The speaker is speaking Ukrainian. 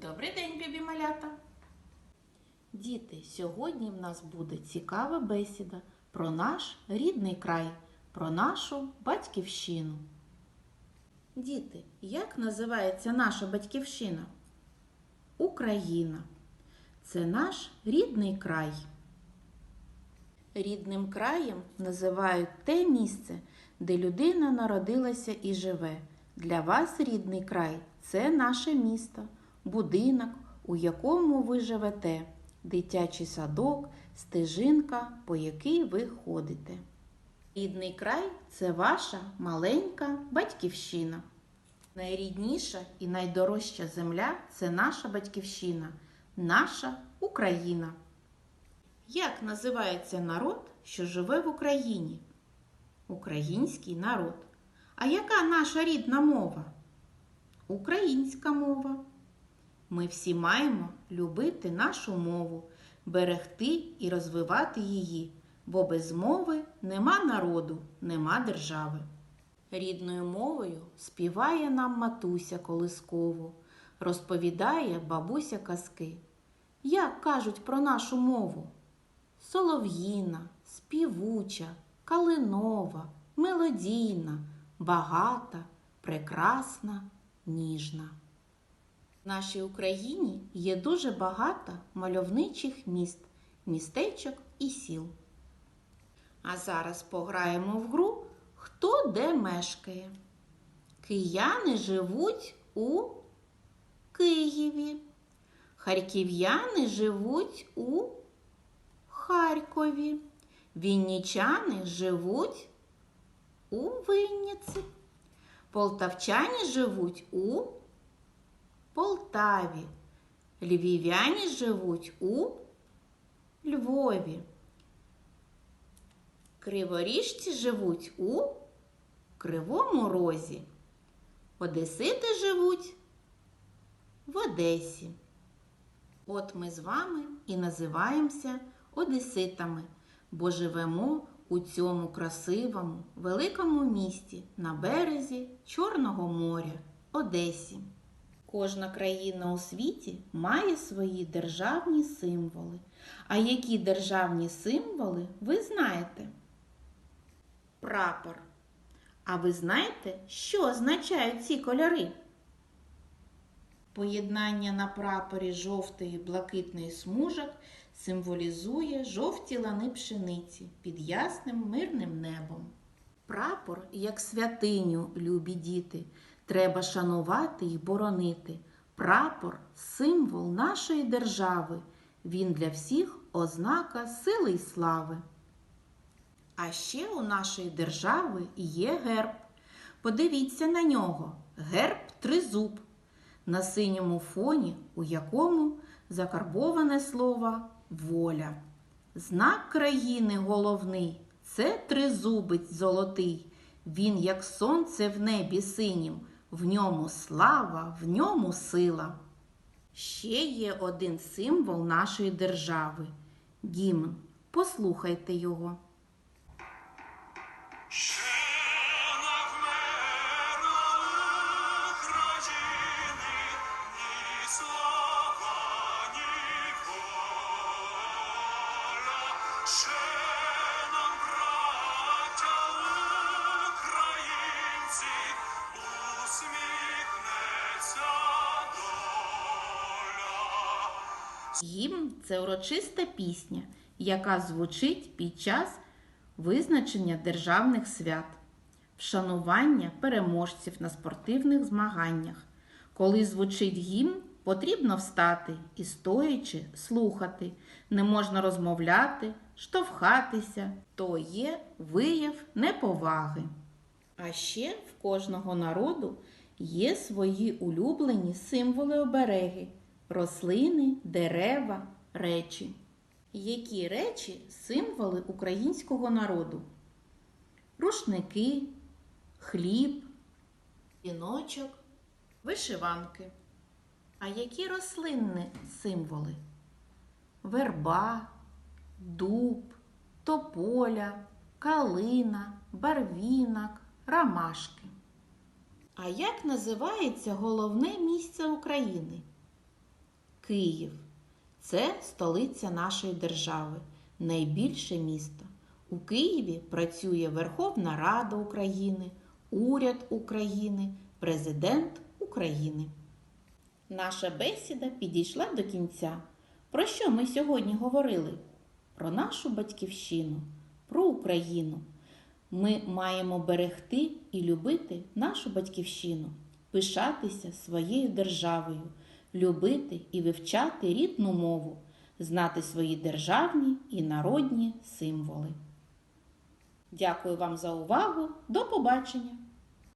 Добрий день, бібі малята! Діти, сьогодні в нас буде цікава бесіда про наш рідний край, про нашу батьківщину. Діти, як називається наша батьківщина? Україна. Це наш рідний край. Рідним краєм називають те місце, де людина народилася і живе. Для вас рідний край це наше місто, будинок, у якому ви живете, дитячий садок, стежинка, по якій ви ходите. Рідний край це ваша маленька батьківщина. Найрідніша і найдорожча земля це наша батьківщина, наша Україна. Як називається народ, що живе в Україні? Український народ. А яка наша рідна мова? Українська мова. Ми всі маємо любити нашу мову, берегти і розвивати її, бо без мови нема народу, нема держави. Рідною мовою співає нам матуся колискову, розповідає бабуся казки. Як кажуть про нашу мову? Солов'їна, співуча, калинова, мелодійна, багата, прекрасна, ніжна. В нашій Україні є дуже багато мальовничих міст, містечок і сіл. А зараз пограємо в гру Хто де мешкає. Кияни живуть у Києві. Харків'яни живуть у Харкові. Віннічани живуть у Винниці. Полтавчані живуть у Полтаві. Львів'яні живуть у Львові. Криворіжці живуть у Кривому Розі. Одесити живуть в Одесі. От ми з вами і називаємося Одеситами, бо живемо у цьому красивому, великому місті на березі Чорного моря Одесі. Кожна країна у світі має свої державні символи. А які державні символи ви знаєте? Прапор. А ви знаєте, що означають ці кольори? Поєднання на прапорі жовтої блакитної смужок символізує жовті лани пшениці під ясним мирним небом. Прапор, як святиню, любі діти, треба шанувати і боронити. Прапор символ нашої держави. Він для всіх ознака сили й слави. А ще у нашої держави є герб. Подивіться на нього. Герб тризуб. На синьому фоні, у якому закарбоване слово воля. Знак країни головний це тризубець золотий. Він, як сонце в небі синім, в ньому слава, в ньому сила. Ще є один символ нашої держави гімн. Послухайте його. Гімн це урочиста пісня, яка звучить під час визначення державних свят, вшанування переможців на спортивних змаганнях. Коли звучить гімн, потрібно встати і стоячи слухати. Не можна розмовляти, штовхатися, то є вияв неповаги. А ще в кожного народу є свої улюблені символи обереги, рослини, дерева, речі. Які речі символи українського народу? Рушники, хліб, віночок, вишиванки. А які рослинні символи? Верба, дуб, тополя, калина, барвінок, ромашки. А як називається головне місце України? Київ. Це столиця нашої держави, найбільше місто. У Києві працює Верховна Рада України, Уряд України, Президент України. Наша бесіда підійшла до кінця. Про що ми сьогодні говорили? Про нашу батьківщину, про Україну. Ми маємо берегти і любити нашу батьківщину, пишатися своєю державою, любити і вивчати рідну мову, знати свої державні і народні символи. Дякую вам за увагу. До побачення!